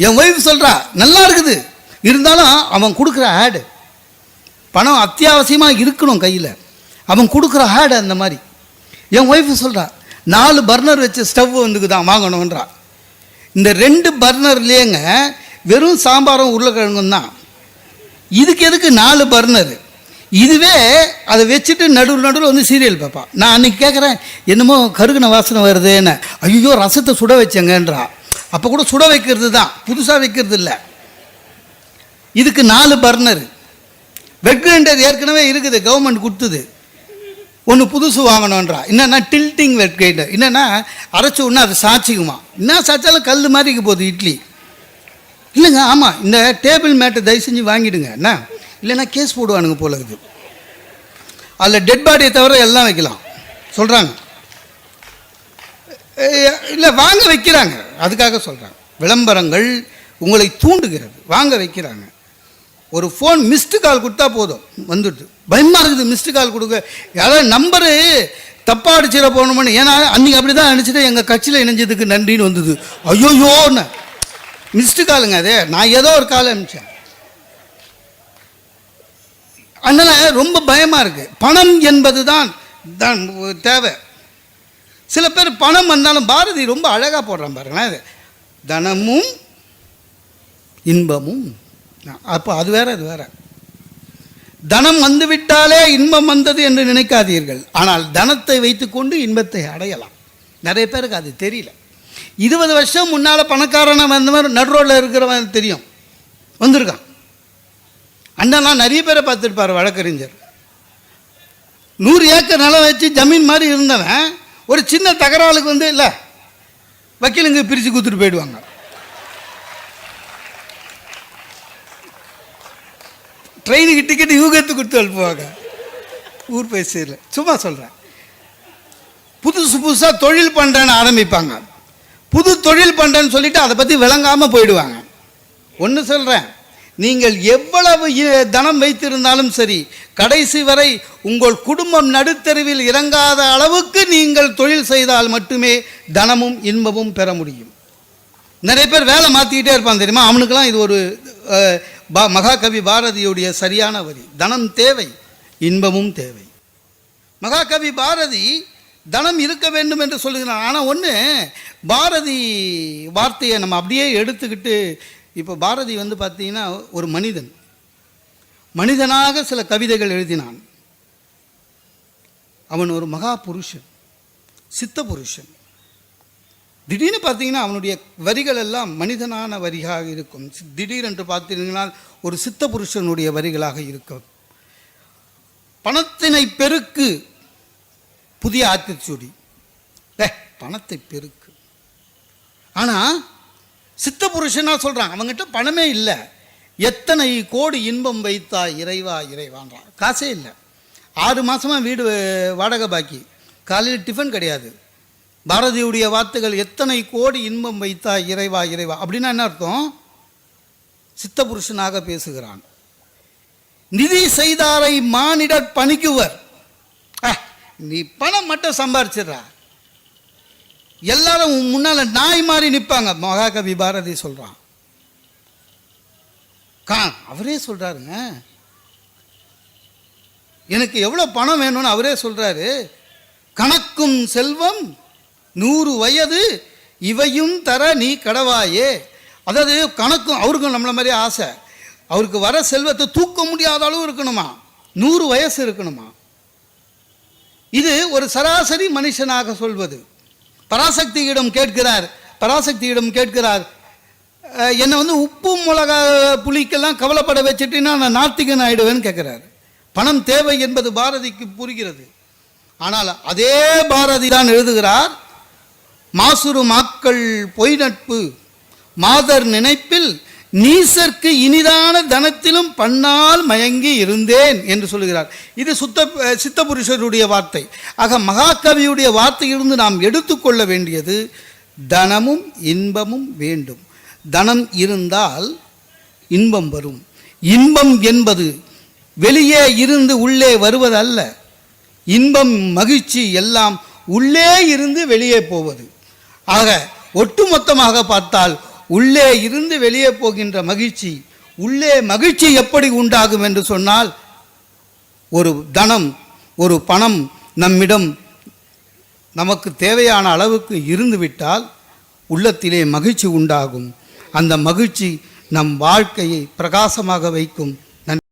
என் wife சொல்கிறா நல்லா இருக்குது. இருந்தாலும் அவன் கொடுக்குற ஆடு பணம் அத்தியாவசியமாக இருக்கணும் கையில். அவன் கொடுக்குற ஆடு அந்த மாதிரி. என் ஒய்ஃப் சொல்கிறா நாலு பர்னர் வச்ச ஸ்டவ் வந்துக்கு தான் வாங்கணுன்றா இந்த ரெண்டு பர்னர்லேயேங்க வெறும் சாம்பாரும் உருளைக்கிழங்கும் தான். இதுக்கு எதுக்கு நாலு பர்னர் இதுவே அதை வச்சுட்டு நடுவில் நடுவில் வந்து சீரியல் பார்ப்பான் நான் அன்றைக்கி கேட்குறேன் என்னமோ கருகுன வாசனை வருதுன்னு. ஐயோ ரசத்தை சுட வச்சேங்கன்றா. அப்போ கூட சுட வைக்கிறது தான் புதுசாக வைக்கிறது இல்லை இதுக்கு நாலு பர்னர். வெக்ரைண்டர் ஏற்கனவே இருக்குது கவர்மெண்ட் கொடுத்தது. ஒன்று புதுசு வாங்கணுன்றா என்னென்னா டில்ட்டிங் வெட் என்னென்னா அரைச்ச உடனே அது சாய்ச்சிக்குமா. என்ன சாய்ச்சாலும் கல் மாதிரி இருக்க போகுது இட்லி. இல்லைங்க ஆமாம் இந்த டேபிள் மேட்டை தயவு செஞ்சு வாங்கிடுங்க. என்ன? இல்லைன்னா கேஸ் போடுவானுங்க போல இருக்குது. அதில் டெட் பாடியை தவிர எல்லாம் வைக்கலாம். சொல்கிறாங்க இல்லை வாங்க வைக்கிறாங்க. அதுக்காக சொல்கிறாங்க விளம்பரங்கள் உங்களை தூண்டுகிறது. வாங்க வைக்கிறாங்க. ஒரு ஃபோன் மிஸ்டு கால் கொடுத்தா போதும். வந்துடுது. பயமாக இருக்குது மிஸ்டு கால் கொடுக்க. யாராவது நம்பரு தப்பாக அடிச்சிட போகணும்னு ஏன்னா அன்றைக்கி அப்படி தான் அடிச்சுட்டு எங்கள் கட்சியில் இணைஞ்சதுக்கு நன்றின்னு வந்தது. ஐயோயோன்னு. மிஸ்டு காலுங்க அது. நான் ஏதோ ஒரு கால் அனுப்பிச்சேன். அதனால் ரொம்ப பயமாக இருக்குது பணம் என்பது தான் தான் தேவை. சில பேர் பணம் வந்தாலும் பாரதி ரொம்ப அழகாக போடுறான் பாருங்களேன். அது தனமும் இன்பமும். அப்போ அது வேற அது வேற. தனம் வந்துவிட்டாலே இன்பம் வந்தது என்று நினைக்காதீர்கள். ஆனால் தனத்தை வைத்துக்கொண்டு இன்பத்தை அடையலாம். நிறைய பேருக்கு அது தெரியல. இருபது வருஷம் முன்னால் பணக்காரனை வந்த மாதிரி நடுரோட்டில் இருக்கிறவன் தெரியும். வந்திருக்கான். அண்ணன்லாம் நிறைய பேரை பார்த்துருப்பார் வழக்கறிஞர். நூறு ஏக்கர் நிலம் வச்சு ஜமீன் மாதிரி இருந்தவன். ஒரு சின்ன தகராளுக்கு வந்து இல்லை வக்கீலுங்க பிரித்து கொடுத்துட்டு போயிடுவாங்க. ட்ரெயினுக்கு டிக்கெட் யூகத்து கொடுத்து அனுப்புவாங்க. ஊர் போய் சும்மா சொல்கிறேன் புதுசு புதுசாக தொழில் பண்ணுறேன்னு ஆரம்பிப்பாங்க. புது தொழில் பண்ணுறேன்னு சொல்லிட்டு அதை பற்றி விளங்காமல் போயிடுவாங்க. ஒன்று சொல்கிறேன் நீங்கள் எவ்வளவு இ- தனம் வைத்திருந்தாலும் சரி கடைசி வரை உங்கள் குடும்பம் நடுத்தருவில் இறங்காத அளவுக்கு நீங்கள் தொழில் செய்தால் மட்டுமே தனமும் இன்பமும் பெற முடியும். நிறைய பேர் வேலை மாற்றிக்கிட்டே இருப்பான் தெரியுமா? அவனுக்கெல்லாம் இது ஒரு பா மகாகவி பாரதியுடைய சரியான வரி. தனம் தேவை இன்பமும் தேவை. மகாகவி பாரதி தனம் இருக்க வேண்டும் என்று சொல்லுகிறான். ஆனால் ஒன்று பாரதி வார்த்தையை நம்ம அப்படியே எடுத்துக்கிட்டு இப்போ பாரதி வந்து பார்த்தீங்கன்னா ஒரு மனிதன். மனிதனாக சில கவிதைகள் எழுதினான். அவன் ஒரு மகா புருஷன் சித்த புருஷன். திடீர்னு பார்த்தீங்கன்னா அவனுடைய வரிகள் எல்லாம் மனிதனான வரியாக இருக்கும். சி- திடீரென்று பார்த்தீங்கன்னா ஒரு சித்த புருஷனுடைய வரிகளாக இருக்கும். பணத்தினை பெருக்கு புதிய ஆத்திச்சூடி. ஏ பணத்தை பெருக்கு. ஆனால் சித்த புருஷனாக சொல்கிறான் அவங்ககிட்ட பணமே இல்லை. எத்தனை கோடி இன்பம் வைத்தா இறைவா இறைவான்றான் காசே இல்லை. ஆறு மாதமாக வீடு வாடகை பாக்கி. காலையில் டிஃபன் கிடையாது. பாரதியுடைய வார்த்தைகள் எத்தனை கோடி இன்பம் வைத்தா இறைவா இறைவா அப்படின்னா என்ன அர்த்தம்? சித்த புருஷனாக பேசுகிறான். நிதி செய்தாரை மானிடர் பணிக்குவர். நீ பணம் மட்டும் சம்பாரிச்சிடுறா. எல்லாரும் உன் முன்னால நாய் மாதிரி நிற்பாங்க மகாகவி பாரதி சொல்றான். கா அவரே சொல்றாருங்க. எனக்கு எவ்வளோ பணம் வேணும்னு அவரே சொல்றாரு. கணக்கும் செல்வம் நூறு வயது இவையும் தர நீ கடவாயே. அதாவது கணக்கும் அவருக்கும் நம்மள மாதிரி ஆசை. அவருக்கு வர செல்வத்தை தூக்க முடியாத அளவு இருக்கணுமா? நூறு வயசு இருக்கணுமா? இது ஒரு சராசரி மனுஷனாக சொல்வது. பராசக்தியிடம் கேட்கிறார் பராசக்தியிடம் கேட்கிறார். என்னை வந்து உப்பு மிளகா புளிக்கெல்லாம் கவலைப்பட வச்சுட்டீங்கன்னா நான் நாத்திகன் ஆயிடுவேன்னு கேட்குறாரு. பணம் தேவை என்பது பாரதிக்கு புரிகிறது. ஆனால் அதே பாரதி தான் எழுதுகிறார் மாசுரு மாக்கள் பொய் நட்பு மாதர் நினைப்பில் நீசர்க்கு இனிதான தனத்திலும் பண்ணால் மயங்கி இருந்தேன் என்று சொல்லுகிறார் இது சுத்த சித்த புருஷருடைய வார்த்தை. ஆக மகாகவியுடைய வார்த்தையிலிருந்து நாம் எடுத்துக்கொள்ள வேண்டியது தனமும் இன்பமும் வேண்டும். தனம் இருந்தால் இன்பம் வரும். இன்பம் என்பது வெளியே இருந்து உள்ளே வருவதல்ல. இன்பம் மகிழ்ச்சி எல்லாம் உள்ளே இருந்து வெளியே போவது. ஆக ஒட்டுமொத்தமாக பார்த்தால் உள்ளே இருந்து வெளியே போகின்ற மகிழ்ச்சி உள்ளே மகிழ்ச்சி எப்படி உண்டாகும் என்று சொன்னால் ஒரு தனம் ஒரு பணம் நம்மிடம் நமக்கு தேவையான அளவுக்கு இருந்துவிட்டால் உள்ளத்திலே மகிழ்ச்சி உண்டாகும். அந்த மகிழ்ச்சி நம் வாழ்க்கையை பிரகாசமாக வைக்கும்.